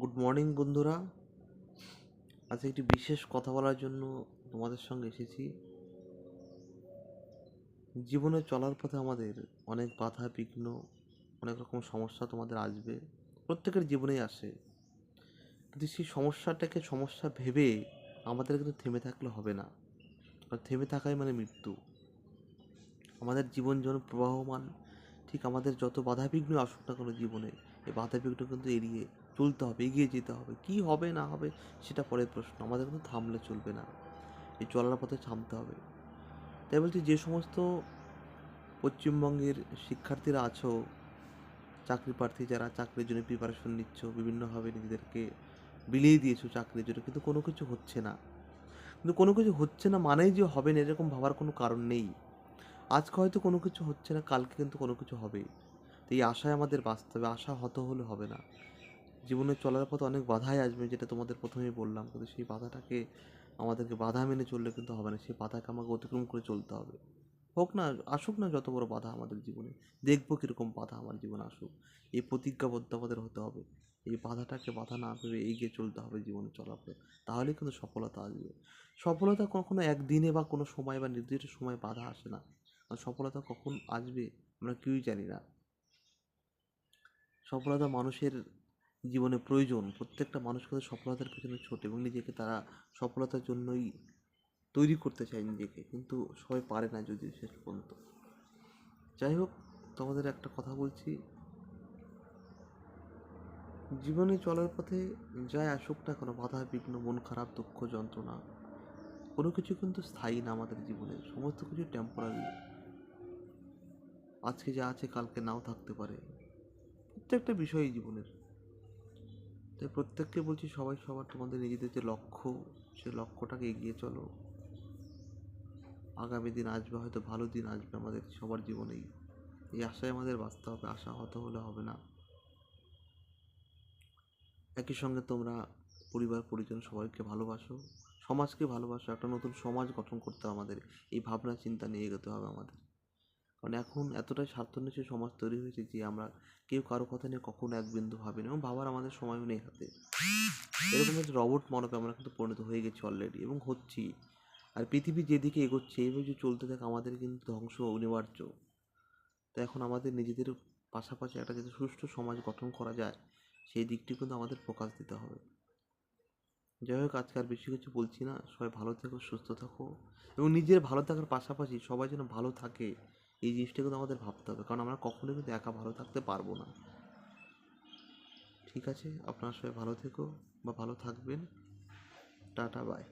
Good morning বন্ধুরা। আজ একটি বিশেষ কথা বলার জন্য তোমাদের সঙ্গে এসেছি। জীবনে চলার পথে আমাদের অনেক বাধা, বিঘ্ন, অনেক রকম সমস্যা তোমাদের আসবে। প্রত্যেকের জীবনেই আসে। কিন্তু সেই সমস্যাটাকে সমস্যা ভেবে আমাদের কিন্তু থেমে থাকলে হবে না। আর থেমে থাকাই মানে মৃত্যু। আমাদের জীবন যেন প্রবাহমান। ঠিক আমাদের যত বাধা, বিঘ্ন আসুক না কোনো জীবনে এই বাধা বিঘ্ন কিন্তু এড়িয়ে চলতে হবে, এগিয়ে যেতে হবে। কি হবে, না হবে, সেটা পরের প্রশ্ন। আমাদের কিন্তু থামলে চলবে না। এই চলার পথে থামতে হবে। তাই বলছি, যে সমস্ত পশ্চিমবঙ্গের শিক্ষার্থীরা আছো, চাকরি প্রার্থী যারা চাকরির জন্য প্রিপারেশন নিচ্ছ, বিভিন্নভাবে নিজেদেরকে বিলিয়ে দিয়েছ চাকরির জন্য, কিন্তু কোনো কিছু হচ্ছে না। কিন্তু কোনো কিছু হচ্ছে না মানেই যে হবে না, এরকম ভাবার কোনো কারণ নেই। আজকে হয়তো কোনো কিছু হচ্ছে না, কালকে কিন্তু কোনো কিছু হবে। তো এই আশায় আমাদের বাঁচতে হবে আশা হত হলে হবে না। জীবনে চলার পথে অনেক বাধাই আসবে, যেটা তোমাদের প্রথমেই বললাম। কিন্তু সেই বাধাটাকে, আমাদেরকে বাধা মেনে চললে কিন্তু হবে না। সেই বাধাকে আমাকে অতিক্রম করে চলতে হবে। হোক না, আসুক না যত বড় বাধা আমাদের জীবনে, দেখব কীরকম বাধা আমার জীবনে আসুক। এই প্রতিজ্ঞাবদ্ধ আমাদের হতে হবে। এই বাধাটাকে বাধা না ভেবে এগিয়ে চলতে হবে জীবনে চলার পথে। তাহলেই কিন্তু সফলতা আসবে। সফলতা কখনো একদিনে বা কোনো সময় বা নির্দিষ্ট সময় বাধা আসে না। সফলতা কখন আসবে, আমরা কেউই জানি না। সফলতা মানুষের জীবনে প্রয়োজন। প্রত্যেকটা মানুষ কিন্তু সফলতার পেছনে ছোটে এবং নিজেকে তারা সফলতার জন্যই তৈরি করতে চায় নিজেকে। কিন্তু সবাই পারে না যদি শেষ পর্যন্ত। যাই হোক, তোমাদের একটা কথা বলছি। জীবনে চলার পথে যাই আসুক না কোনো, বাধা, বিঘ্ন, মন খারাপ, দুঃখ, যন্ত্রণা, কোনো কিছু কিন্তু স্থায়ী না আমাদের জীবনে। সমস্ত কিছু টেম্পোরারি আজকে যা আছে কালকে নাও থাকতে পারে। প্রত্যেকটা বিষয়ই জীবনের। তাই প্রত্যেককে বলছি সবাই সবার তোমাদের নিজেদের যে লক্ষ্য, সে লক্ষ্যটাকে এগিয়ে চলো। আগামী দিন আসবে, হয়তো ভালো দিন আসবে আমাদের সবার জীবনেই। এই আশায় আমাদের বাঁচতে হবে, আশা হত হলে হবে না। একই সঙ্গে তোমরা পরিবার, পরিজন সবাইকে ভালোবাসো, সমাজকে ভালোবাসো, একটা নতুন সমাজ গঠন করতে হবে আমাদের। এই ভাবনা, চিন্তা নিয়ে এগোতে হবে আমাদের। কারণ এখন এতটাই স্বার্থন্বেষী সমাজ তৈরি হয়েছে যে আমরা কেউ কারও কথা নিয়ে কখনো এক বিন্দু ভাবি না। এবং ভাবার আমাদের সময়ও নেই হাতে। এরকম একটা রবট মানবে আমরা কিন্তু পরিণত হয়ে গেছি অলরেডি এবং হচ্ছি। আর পৃথিবী যেদিকে এগোচ্ছে, এইভাবে যদি চলতে থাকে, আমাদের কিন্তু ধ্বংস অনিবার্য। তো এখন আমাদের নিজেদের পাশাপাশি একটা যাতে সুষ্ঠু সমাজ গঠন করা যায়, সেই দিকটি কিন্তু আমাদের ফোকাস দিতে হবে। যাই হোক, আজকে আর বেশি কিছু বলছি না। সবাই ভালো থেকো, সুস্থ থাকো। এবং নিজের ভালো থাকার পাশাপাশি সবাই যেন ভালো থাকে। এই জিনিসটা কিন্তু আমাদের ভাবতে হবে। কারণ আমরা কখনোই কিন্তু একা ভালো থাকতে পারব না। ঠিক আছে? আপনার সবাই ভালো থেকো বা ভালো থাকবেন। Tata bye